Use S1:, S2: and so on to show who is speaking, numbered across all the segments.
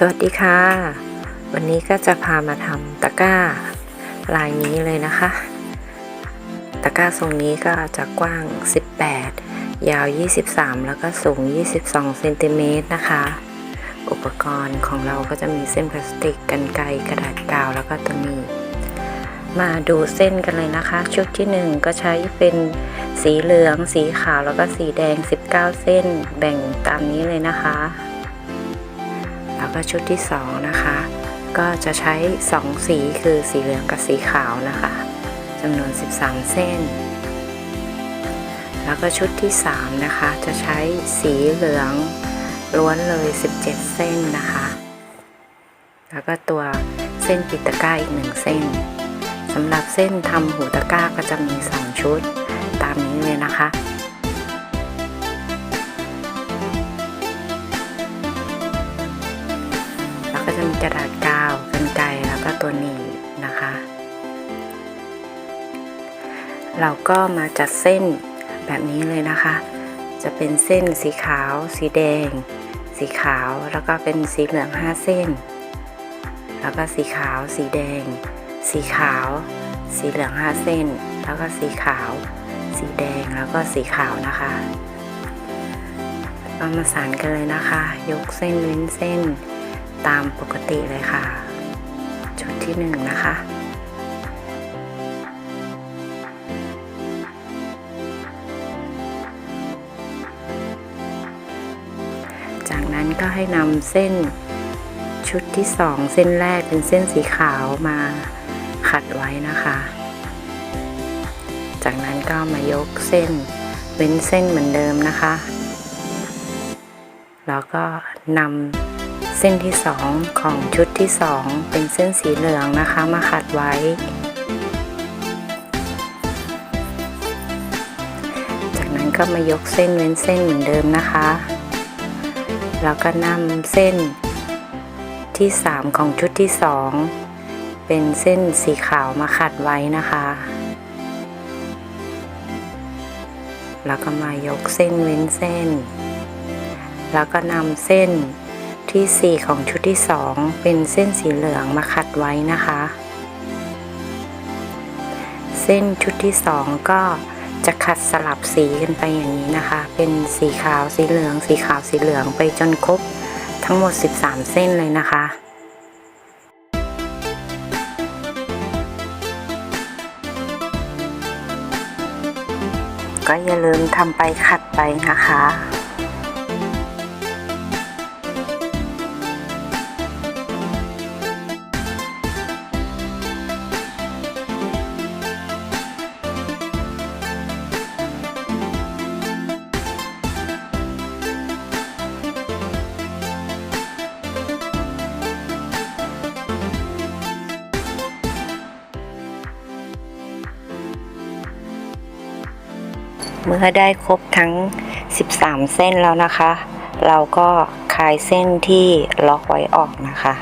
S1: สวัสดีค่ะ วันนี้ก็จะพามาทำตะกร้าลายนี้เลยนะคะ ตะกร้าทรงนี้ก็จะกว้าง 18 ยาว 23 แล้วก็สูง 22เซนติเมตรนะคะ อุปกรณ์ของเราก็จะมีเส้นพลาสติกกันไกรกระดาษกาวแล้วก็ตัวนี้ มาดูเส้นกันเลยนะคะ ชุดที่ 1 ก็ใช้เป็นสีเหลือง สีขาวแล้วก็สีแดง 19 เส้นแบ่งตามนี้เลยนะคะ แล้วก็ชุดที่ 2 นะคะ ก็จะใช้ 2 สีคือสีเหลืองกับสีขาวนะคะจำนวน 13 เส้น แล้วก็ชุดที่ 3 นะคะ จะใช้สีเหลืองล้วนเลย 17 เส้นนะคะ แล้วก็ตัวเส้นปิดตะกร้าอีก 1 เส้นสำหรับเส้นทำหูตะกร้าก็จะมี 2 ชุดตามนี้เลยนะคะ กระดาษกาวกันไกแล้วก็ตัวหนีบนะคะ เราก็มาจัดเส้นแบบนี้เลยนะคะ จะเป็นเส้นสีขาว สีแดง สีขาวแล้วก็เป็นสีเหลือง5เส้น แล้วก็สีขาว สีแดง สีขาว สีเหลือง5เส้น แล้วก็สีขาว สีแดงแล้วก็สีขาวนะคะเอามาสานกันเลยนะคะ ยกเส้นเว้นเส้น ตามปกติเลยค่ะชุดที่หนึ่งนะคะ จากนั้นก็ให้นำเส้นชุดที่สองเส้นแรกเป็นเส้นสีขาวมาขัดไว้นะคะ จากนั้นก็มายกเส้นเว้นเส้นเหมือนเดิมนะคะ แล้วก็นำ เส้นที่สองของชุดที่สองเป็นเส้นสีเหลืองนะคะมาขัดไว้ จากนั้นก็มายกเส้นเว้นเส้นเหมือนเดิมนะคะ แล้วก็นำเส้นที่สามของชุดที่สองเป็นเส้นสีขาวมาขัดไว้นะคะ แล้วก็มายกเส้นเว้นเส้น แล้วก็นำเส้น ที่ 4 ของชุดที่ 2 เป็นเส้นสีเหลืองมาขัดไว้นะคะ เส้นชุดที่ 2 ก็จะขัดสลับสีกันไปอย่างนี้นะคะ เป็นสีขาวสีเหลือง สีขาวสีเหลืองไปจนครบทั้งหมด 13 เส้นเลยนะคะก็อย่าลืมทำไปขัดไปนะคะ เมื่อได้ครบทั้ง 13 เส้นแล้วนะคะ เราก็คลายเส้นที่ล็อกไว้ออกนะคะ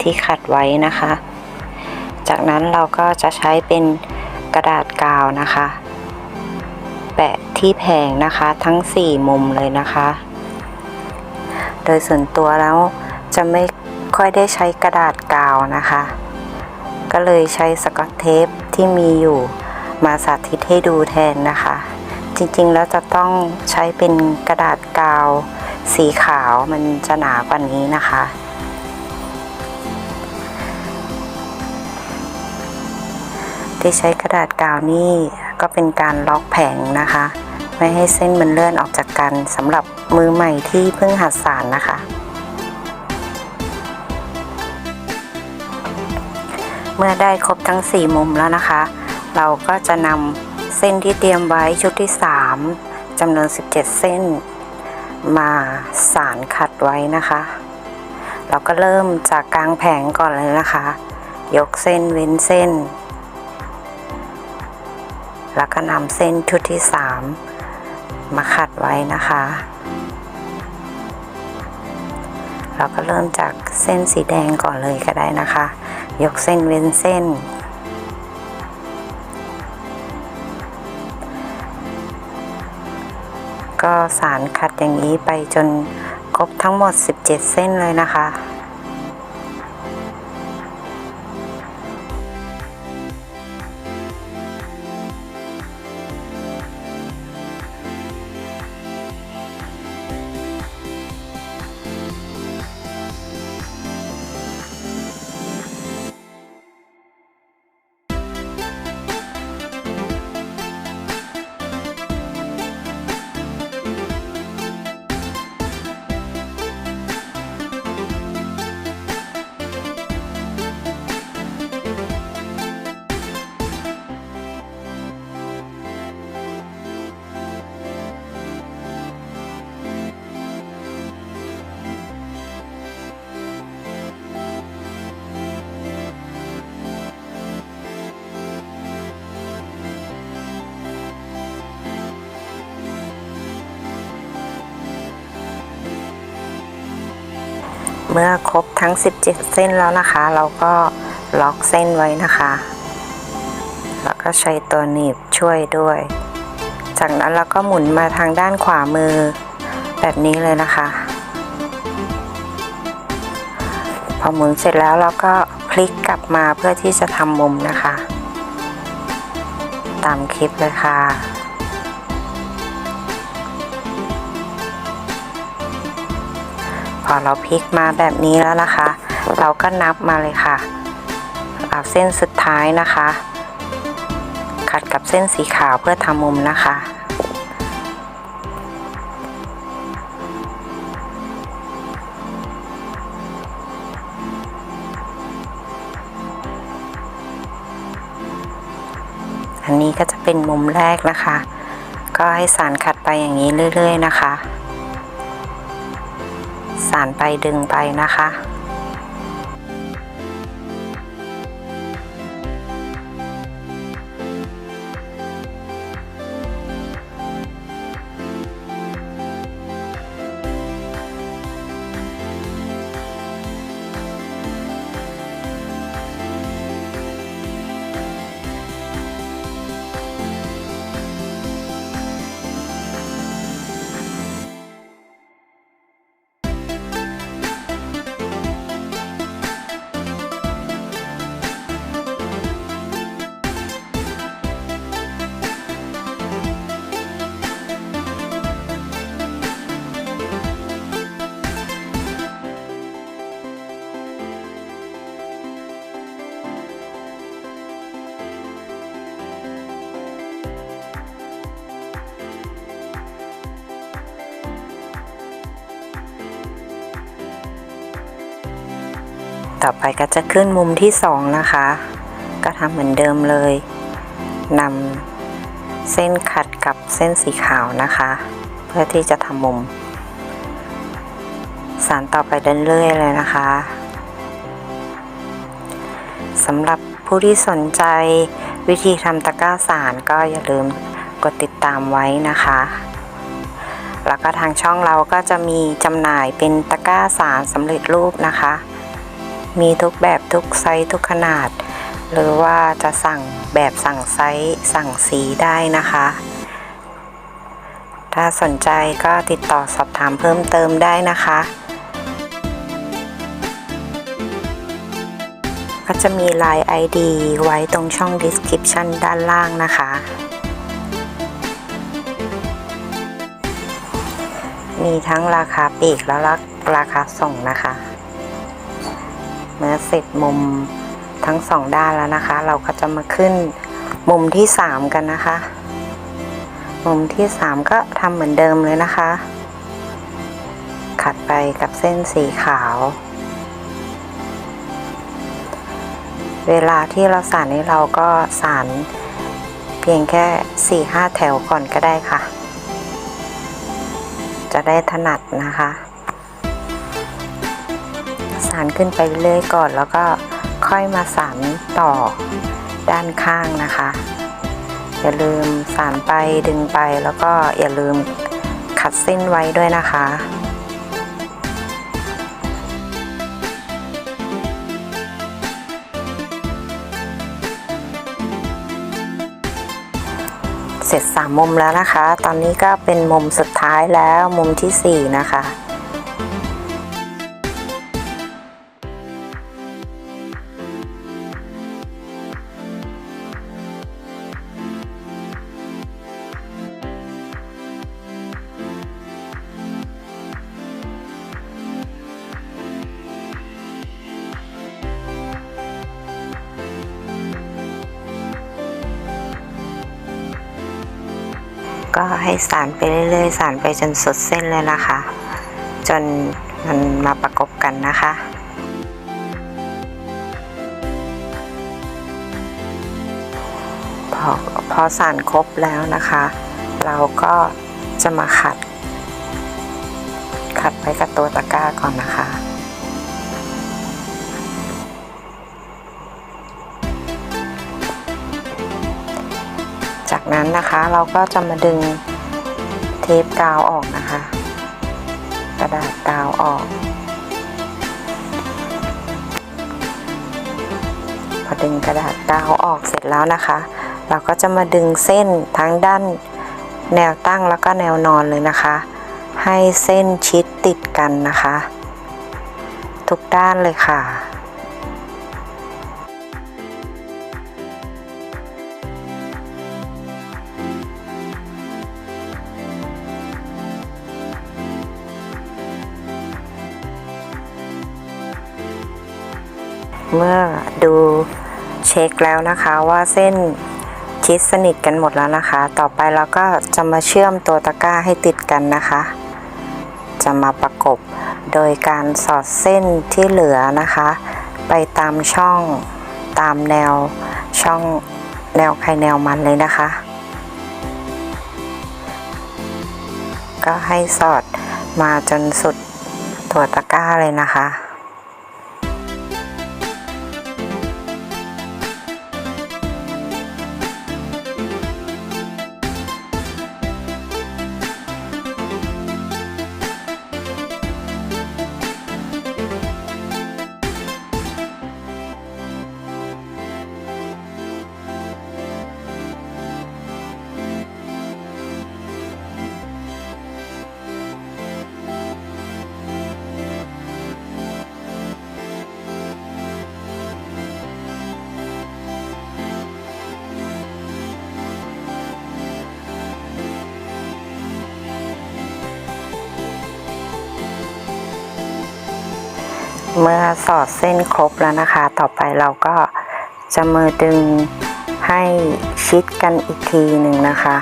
S1: ที่ขัดไว้นะคะ จากนั้นเราก็จะใช้เป็นกระดาษกาวนะคะ แปะที่แผงนะคะทั้ง 4 มุมเลยนะคะ โดยส่วนตัวแล้วจะไม่ค่อยได้ใช้กระดาษกาวนะคะ ก็เลยใช้สกอตเทปที่มีอยู่มาสาธิตให้ดูแทนนะคะ จริงๆ แล้วจะต้องใช้เป็นกระดาษกาว สีขาวมันจะหนากว่านี้นะคะ ที่ใช้กระดาษกาวนี่ก็เป็นการล็อกแผงนะคะ ไม่ให้เส้นมันเลื่อนออกจากกันสำหรับมือใหม่ที่เพิ่งหัดสานนะคะ เมื่อได้ครบทั้ง 4 มุมแล้วนะคะ เราก็จะนำ ส้นที่เตรียมไว้ชุดที่ 3จำนวน 17 เส้น มาสานขัดไว้นะคะ เราก็เริ่มจากกลางแผงก่อนเลยนะคะ ยกเส้นเว้นเส้น แล้วก็นำเส้นชุดที่ 3 มาขัดไว้นะคะ เราก็เริ่มจากเส้นสีแดงก่อนเลยก็ได้นะคะ ยกเส้นเว้นเส้น ก็สารขัดอย่างนี้ไปจนครบทั้งหมด 17 เส้นเลยนะคะ เมื่อครบทั้ง 17 เส้นแล้วนะคะ เราก็ล็อกเส้นไว้นะคะ แล้วก็ใช้ตัวหนีบช่วยด้วย จากนั้นเราก็หมุนมาทางด้านขวามือ แบบนี้เลยนะคะ พอหมุนเสร็จแล้วเราก็พลิกกลับมาเพื่อที่จะทำมุมนะคะ ตามคลิปเลยค่ะ อเราพลิกมาแบบนี้แล้วนะคะ เราก็นับมาเลยค่ะเอาเส้นสุดท้ายนะคะ ขัดกับเส้นสีขาวเพื่อทำมุมนะคะ อันนี้ก็จะเป็นมุมแรกนะคะ ก็ให้สานขัดไปอย่างนี้เรื่อย ๆ นะคะ สานไปดึงไปนะคะ ต่อไปก็จะขึ้นมุมที่สองนะคะ ก็ทำเหมือนเดิมเลยนำเส้นขัดกับเส้นสีขาวนะคะ เพื่อที่จะทำมุม สานต่อไปเรื่อยๆเลยนะคะสำหรับผู้ที่สนใจวิธีทำตะกร้าสารก็อย่าลืมกดติดตามไว้นะคะ แล้วก็ทางช่องเราก็จะมีจำหน่ายเป็นตะกร้าสารสำเร็จรูปนะคะ มีทุกแบบทุกไซส์ทุกขนาด หรือว่าจะสั่งแบบสั่งไซส์สั่งสีได้นะคะ ถ้าสนใจก็ติดต่อสอบถามเพิ่มเติมได้นะคะ ก็จะมี Line ID ไว้ตรงช่อง description ด้านล่างนะคะมีทั้งราคาปลีกและราคาส่งนะคะ เมื่อเสร็จมุมทั้งสองด้านแล้วนะคะ เราก็จะมาขึ้นมุมที่สามกันนะคะ มุมที่สามก็ทำเหมือนเดิมเลยนะคะ ขัดไปกับเส้นสีขาว เวลาที่เราสานนี้เราก็สานเพียงแค่สี่ห้าแถวก่อนก็ได้ค่ะ จะได้ถนัดนะคะานขึ้นไปเรื่อยก่อน แล้วก็ค่อยมาสานต่อด้านข้างนะคะ อย่าลืมสานไปดึงไปแล้วก็อย่าลืมขัดเส้นไว้ด้วยนะคะเสร็จสามมุมแล้วนะคะ ตอนนี้ก็เป็นมุมสุดท้ายแล้วมุมที่สี่นะคะ ก็ให้สานไปเรื่อยๆ สานไปจนสุดเส้นเลยนะคะ จนมันมาประกบกันนะคะพอพอสานครบแล้วนะคะ เราก็จะมาขัด ขัดไว้กับตัวตะกร้าก่อนนะคะ คะ เราก็จะมาดึงเทปกาวออกนะคะ กระดาษกาวออก พอดึงกระดาษกาวออกเสร็จแล้วนะคะ เราก็จะมาดึงเส้นทั้งด้านแนวตั้งแล้วก็แนวนอนเลยนะคะ ให้เส้นชิดติดกันนะคะ ทุกด้านเลยค่ะ เมื่อดูเช็คแล้วนะคะว่าเส้นชิดสนิทกันหมดแล้วนะคะ ต่อไปเราก็จะมาเชื่อมตัวตะกร้าให้ติดกันนะคะ จะมาประกบโดยการสอดเส้นที่เหลือนะคะ ไปตามช่องตามแนวช่องแนวใครแนวมันเลยนะคะ ก็ให้สอดมาจนสุดตัวตะกร้าเลยนะคะ เส้นครบแล้วนะคะ ต่อไปเราก็จะมือดึงให้ชิดกันอีกทีหนึ่งนะคะ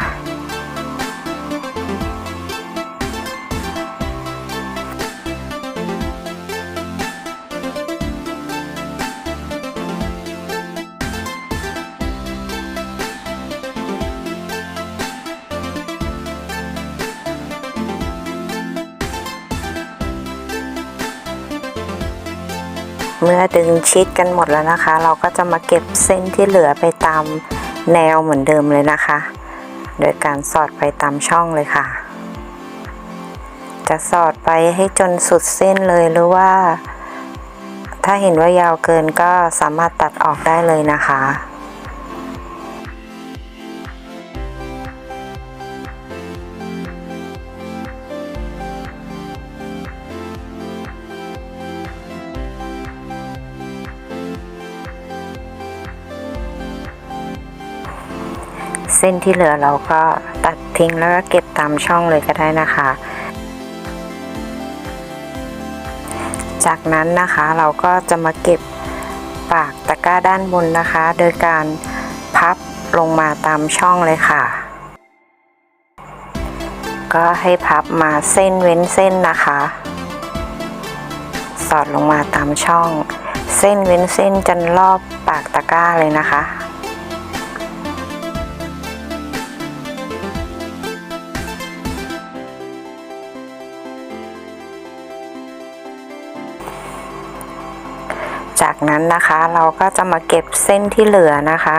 S1: เมื่อดึงชิดกันหมดแล้วนะคะ เราก็จะมาเก็บเส้นที่เหลือไปตามแนวเหมือนเดิมเลยนะคะ โดยการสอดไปตามช่องเลยค่ะ จะสอดไปให้จนสุดเส้นเลยหรือว่า ถ้าเห็นว่ายาวเกินก็สามารถตัดออกได้เลยนะคะ ส้นที่เหลือเราก็ตัดทิ้งแล้วก็เก็บตามช่องเลยก็ได้นะคะ จากนั้นนะคะเราก็จะมาเก็บปากตะกร้าด้านบนนะคะ โดยการพับลงมาตามช่องเลยค่ะ ก็ให้พับมาเส้นเว้นเส้นนะคะ สอดลงมาตามช่อง เส้นเว้นเส้นจนรอบปากตะกร้าเลยนะคะ จากนั้นนะคะ เราก็จะมาเก็บเส้นที่เหลือนะคะ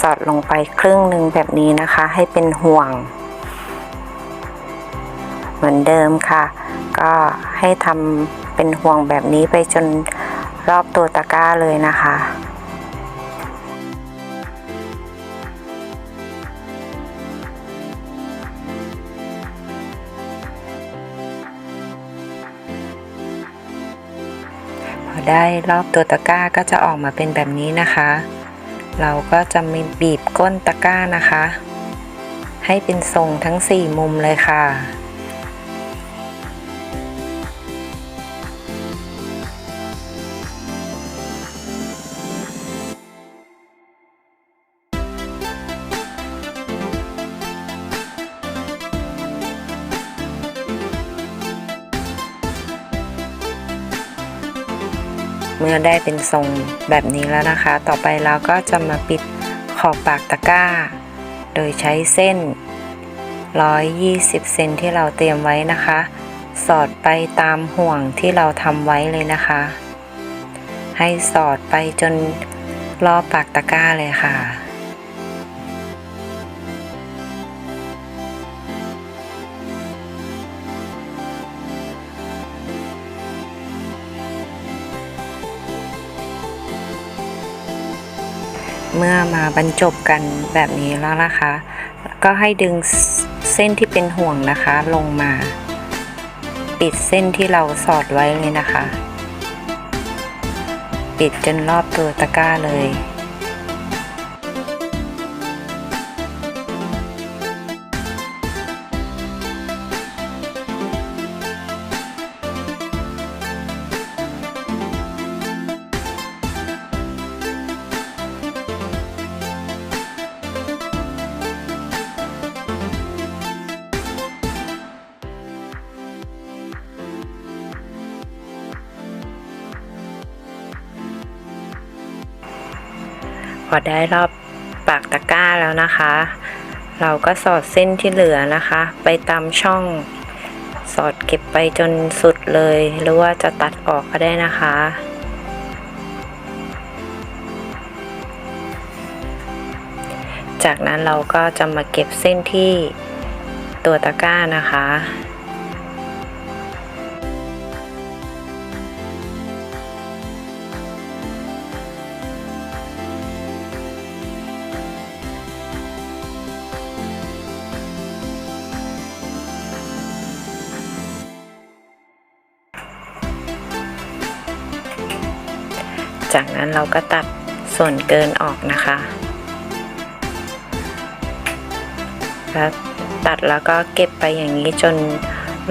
S1: สอดลงไปครึ่งหนึ่งแบบนี้นะคะ ให้เป็นห่วง เหมือนเดิมค่ะ ก็ให้ทำเป็นห่วงแบบนี้ไปจนรอบตัวตะกร้าเลยนะคะ ได้รอบตัวตะกร้าก็จะออกมาเป็นแบบนี้นะคะ เราก็จะมีบีบก้นตะกร้านะคะ ให้เป็นทรงทั้ง 4 มุมเลยค่ะ เมื่อได้เป็นทรงแบบนี้แล้วนะคะ ต่อไปเราก็จะมาปิดขอบปากตะกร้า โดยใช้เส้น 120 เซนที่เราเตรียมไว้นะคะ สอดไปตามห่วงที่เราทำไว้เลยนะคะ ให้สอดไปจนรอบปากตะกร้าเลยค่ะ เมื่อมาบรรจบกันแบบนี้แล้วนะคะ ก็ให้ดึงเส้นที่เป็นห่วงนะคะ ลงมา ปิดเส้นที่เราสอดไว้เลยนะคะ ปิดจนรอบตัวตะกร้าเลย พอได้รอบปากตะกร้าแล้วนะคะ เราก็สอดเส้นที่เหลือนะคะ ไปตามช่อง สอดเก็บไปจนสุดเลย หรือว่าจะตัดออกก็ได้นะคะจากนั้นเราก็จะมาเก็บเส้นที่ตัวตะกร้านะคะ จากนั้นเราก็ตัดส่วนเกินออกนะคะ แล้วตัดแล้วก็เก็บไปอย่างนี้จน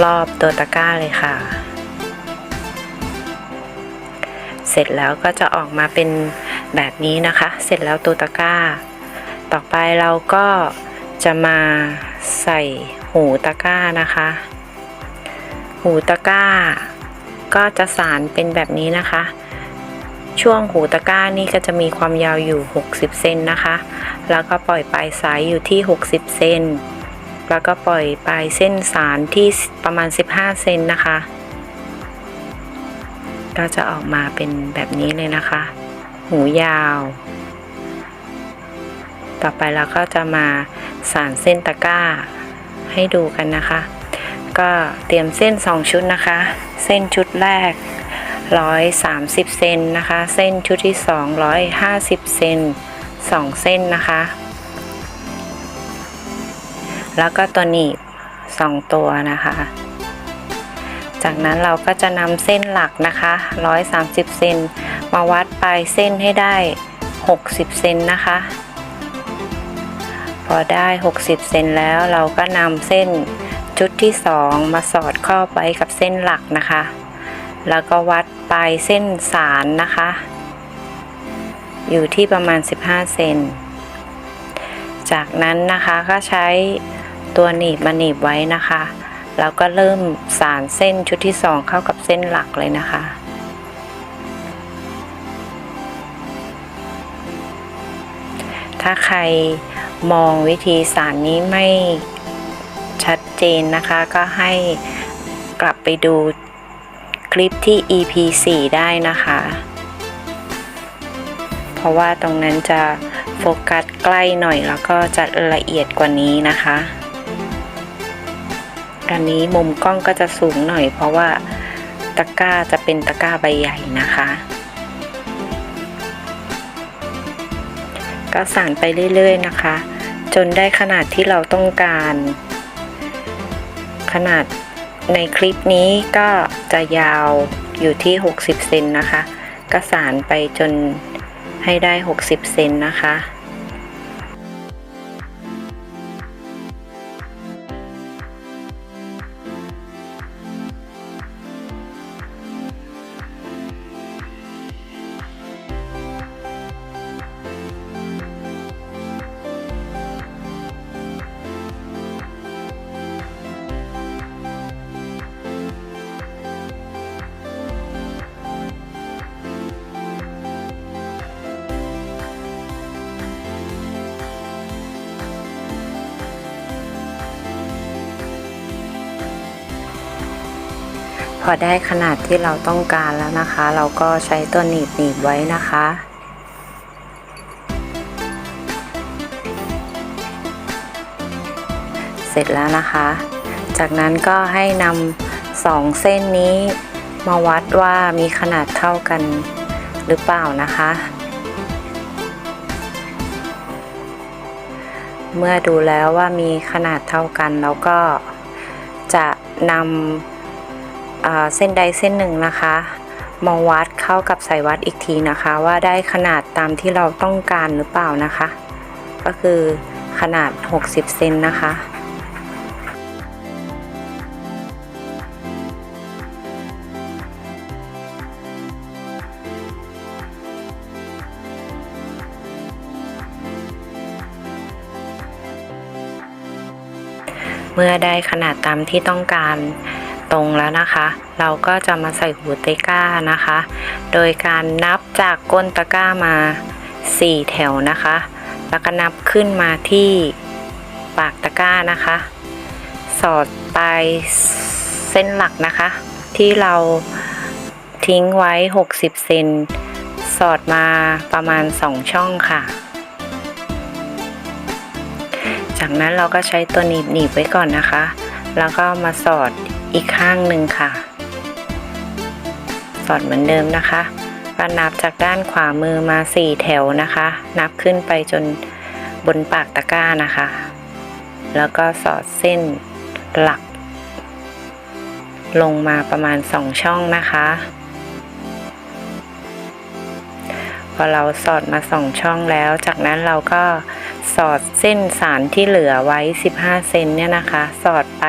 S1: รอบตัวตะกร้าเลยค่ะ เสร็จแล้วก็จะออกมาเป็นแบบนี้นะคะ เสร็จแล้วตัวตะกร้า ต่อไปเราก็จะมาใส่หูตะกร้านะคะ หูตะกร้า ก็จะสารเป็นแบบนี้นะคะ ช่วงหูตะกร้านี่ก็จะมีความยาวอยู่ 60 เซนนะคะ แล้วก็ปล่อยปลายสายอยู่ที่ 60 เซน แล้วก็ปล่อยปลายเส้นสารที่ประมาณ 15 เซนนะคะ ก็จะออกมาเป็นแบบนี้เลยนะคะ หูยาว ต่อไปเราก็จะมาสารเส้นตะกร้าให้ดูกันนะคะ ก็เตรียมเส้น 2 ชุดนะคะ เส้นชุดแรก 130 เซนนะคะ เส้นชุดที่2 150 เซน2 เส้นนะคะ แล้วก็ตัวหนีบ2 ตัวนะคะ จากนั้นเราก็จะนำเส้นหลักนะคะ 130 เซนมาวัดปลายเส้นให้ได้ 60 เซนนะคะ พอได้ 60 เซนแล้วเราก็นำเส้นชุดที่ 2 มาสอดเข้าไปกับเส้นหลักนะคะ แล้วก็วัดปลายเส้นสารนะคะ อยู่ที่ประมาณ 15 เซน จากนั้นนะคะก็ใช้ตัวหนีบมาหนีบไว้นะคะ แล้วก็เริ่มสารเส้นชุดที่ 2 เข้ากับเส้นหลักเลยนะคะถ้าใครมองวิธีสารนี้ไม่ชัดเจนนะคะ ก็ให้กลับไปดู คลิปที่ EP 4 ได้นะคะ เพราะว่าตรงนั้นจะโฟกัสใกล้หน่อยแล้วก็จะละเอียดกว่านี้นะคะอันนี้มุมกล้องก็จะสูงหน่อย เพราะว่าตะกร้าจะเป็นตะกร้าใบใหญ่นะคะ ก็สานไปเรื่อยๆนะคะ จนได้ขนาดที่เราต้องการ ขนาด ในคลิปนี้ก็จะยาวอยู่ที่ 60 เซนนะคะ ก็สานไปจนให้ได้ 60 เซนนะคะ อได้ขนาดที่เราต้องการแล้วนะคะ เราก็ใช้ตัวหนีบหนีบไว้นะคะ เสร็จแล้วนะคะ จากนั้นก็ให้นำสองเส้นนี้มาวัดว่ามีขนาดเท่ากันหรือเปล่านะคะ เมื่อดูแล้วว่ามีขนาดเท่ากันแล้วก็จะนำ เส้นใดเส้นหนึ่งนะคะ มาวัดเข้ากับสายวัดอีกทีนะคะ ว่าได้ขนาดตามที่เราต้องการหรือเปล่านะคะ ก็คือขนาด 60 เซนนะคะเมื่อได้ขนาดตามที่ต้องการ ตรงแล้วนะคะ เราก็จะมาใส่หูเตก้านะคะ โดยการนับจากก้นตะกร้ามา 4 แถวนะคะ แล้วก็นับขึ้นมาที่ปากตะกร้านะคะ สอดปลายเส้นหลักนะคะ ที่เราทิ้งไว้ 60 เซนสอดมาประมาณ 2 ช่องค่ะ จากนั้นเราก็ใช้ตัวหนีบหนีบไว้ก่อนนะคะ แล้วก็มาสอด อีกข้างหนึ่งค่ะ สอดเหมือนเดิมนะคะก็นับจากด้านขวามือมา 4 แถวนะคะ นับขึ้นไปจนบนปากตะกร้านะคะ แล้วก็สอดเส้นหลัก ลงมาประมาณ 2 ช่องนะคะ พอเราสอดมาสองช่องแล้ว จากนั้นเราก็สอดเส้นสารที่เหลือไว้ 15 เซนเนี่ยนะคะ สอดไป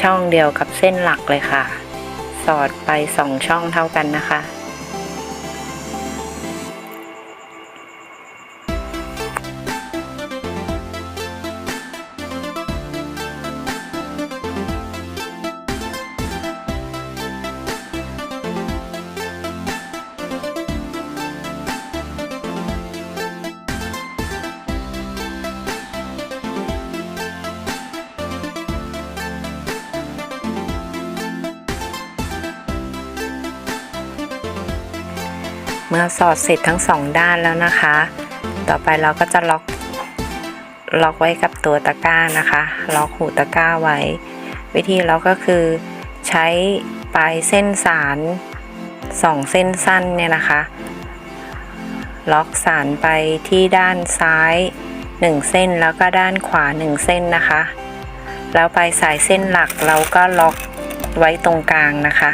S1: ช่องเดียวกับเส้นหลักเลยค่ะ สอดไปสองช่องเท่ากันนะคะ เมื่อสอดเสร็จทั้งสองด้านแล้วนะคะ ต่อไปเราก็จะล็อกล็อกไว้กับตัวตะกร้านะคะ ล็อกหูตะกร้าไว้ วิธีล็อกก็คือใช้ปลายเส้นสารสองเส้นสั้นเนี่ยนะคะ ล็อกสารไปที่ด้านซ้าย 1 เส้นแล้วก็ด้านขวา 1 เส้นนะคะ แล้วปลายสายเส้นหลักเราก็ล็อกไว้ตรงกลางนะคะ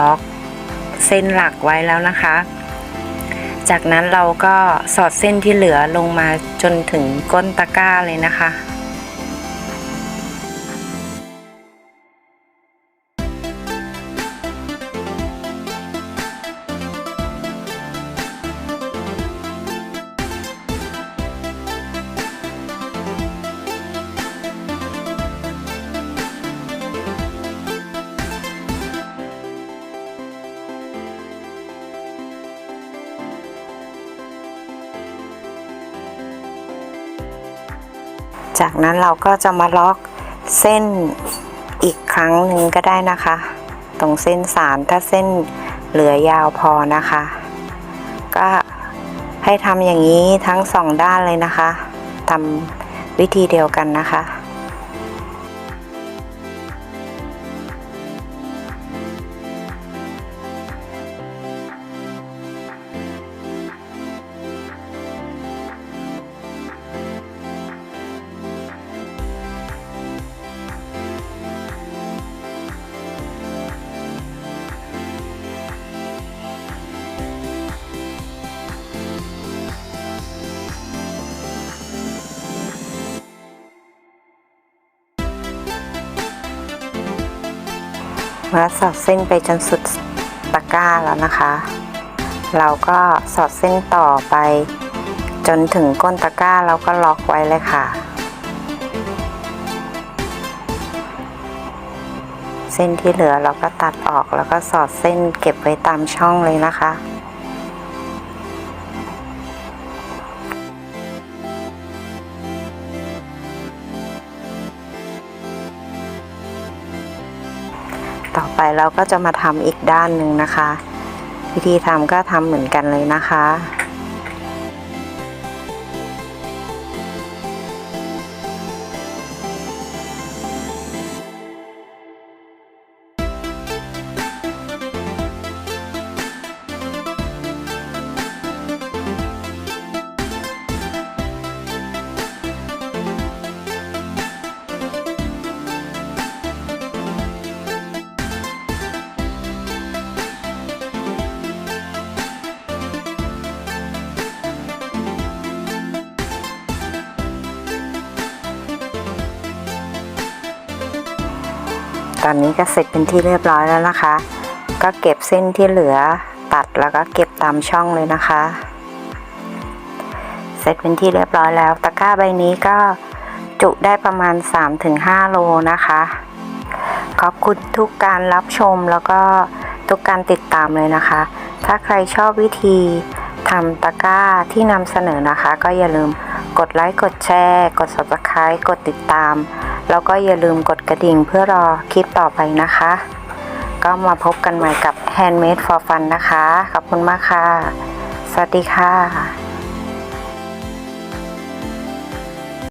S1: ล็อกเส้นหลักไว้แล้วนะคะ จากนั้นเราก็สอดเส้นที่เหลือลงมาจนถึงก้นตะกร้าเลยนะคะ จากนั้นเราก็จะมาล็อกเส้นอีกครั้งหนึ่งก็ได้นะคะ ตรงเส้นสารถ้าเส้นเหลือยาวพอนะคะ ก็ให้ทำอย่างนี้ทั้งสองด้านเลยนะคะทำวิธีเดียวกันนะคะ สอดเส้นไปจนสุดตะกร้าแล้วนะคะ เราก็สอดเส้นต่อไป จนถึงก้นตะกร้าแล้วก็ล็อกไว้เลยค่ะ เส้นที่เหลือเราก็ตัดออกแล้วก็สอดเส้นเก็บไว้ตามช่องเลยนะคะ เราก็จะมาทำอีกด้านหนึ่งนะคะ วิธีทำก็ทำเหมือนกันเลยนะคะ ตอนนี้ก็เสร็จเป็นที่เรียบร้อยแล้วนะคะ ก็เก็บเส้นที่เหลือตัดแล้วก็เก็บตามช่องเลยนะคะ เสร็จเป็นที่เรียบร้อยแล้ว ตะกร้าใบนี้ก็จุได้ประมาณ 3-5 โลนะคะ ขอบคุณทุกการรับชมแล้วก็ทุกการติดตามเลยนะคะ ถ้าใครชอบวิธีทำตะกร้าที่นำเสนอนะคะ ก็อย่าลืมกดไลค์ กดแชร์ กด subscribe กดติดตาม แล้วก็อย่าลืมกดกระดิ่งเพื่อรอคลิปต่อไปนะคะ ก็มาพบกันใหม่กับ Handmade for Fun นะคะ ขอบคุณมากค่ะ สวัสดีค่ะ